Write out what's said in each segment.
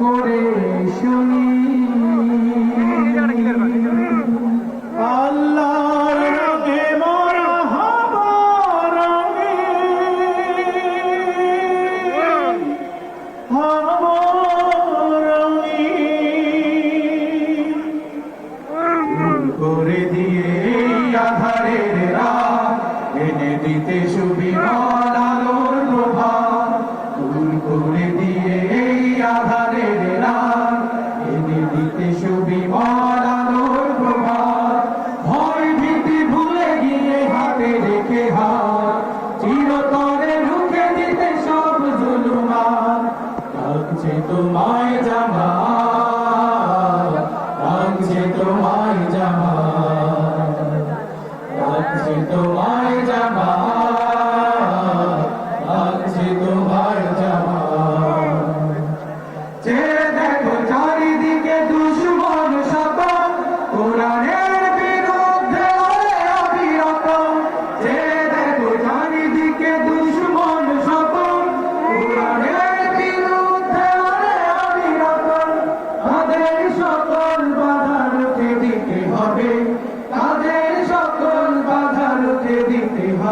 করে শুনি। দিতে সুবিমল আলোর প্রভাত। দূর করে দিয়ে এই আধারের রাত। এনে দিতে সুবিমল আলোর প্রভাত। ভয় ভীতি ভুলে গিয়ে হাতে রেখে হাত। চিরতরে রুখে দিতে সব জুলুমান লাগছে তোমায় জামা লাগছে তোমায় জামা লাগছে তোমায়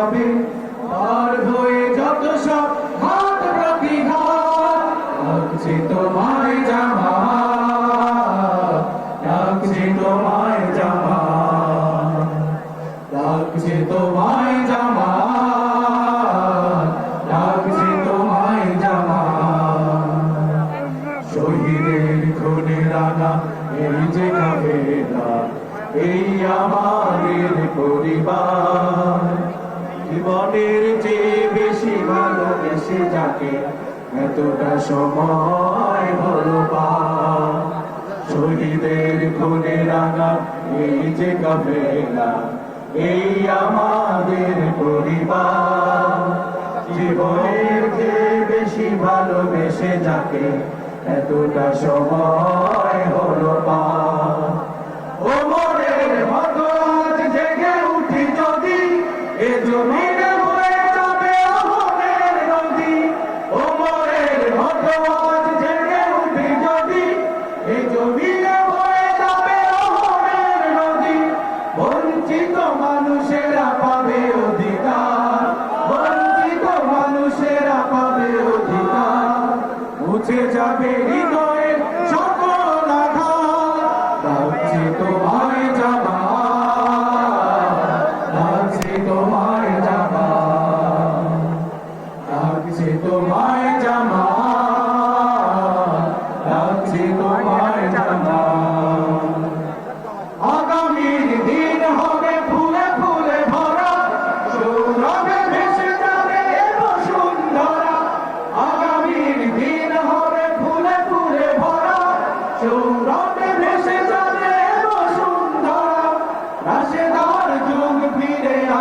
হবে আর হয়ে যত সব ঘাত প্রতিঘাত লাগছে তোমায় জামা লাগছে তোমায় জামা লাগছে তোমায় জামা লাগছে তোমায় জামা। শহীদের খুনে রাঙা এই যে কাবেলা এই আমাদের পরিবার। জীবনের চেয়ে বেশি ভালোবেসে যাকে এতটা সময় হলো পা শহীদের খুনে রাঙা এই যে কাবেলা এই আমাদের পরিবার। জীবনের যে বেশি ভালোবেসে যাকে এতটা সময় হলো পা ও মনের মতো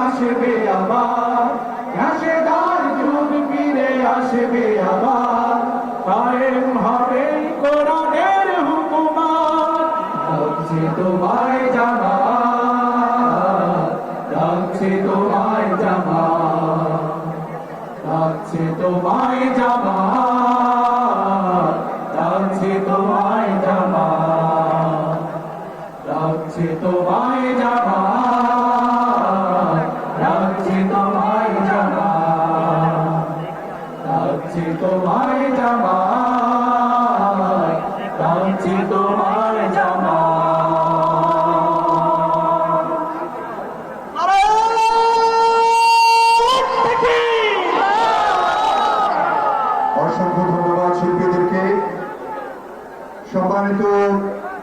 আসবে আবার রাশেদার যুগ ফিরে আসবে আবার কায়েম হবে কোরআনের লাগছে তোমায় জামা লাগছে তোমায় জামা তোমায় জামা লাগছে তোমায় Chứ tôi.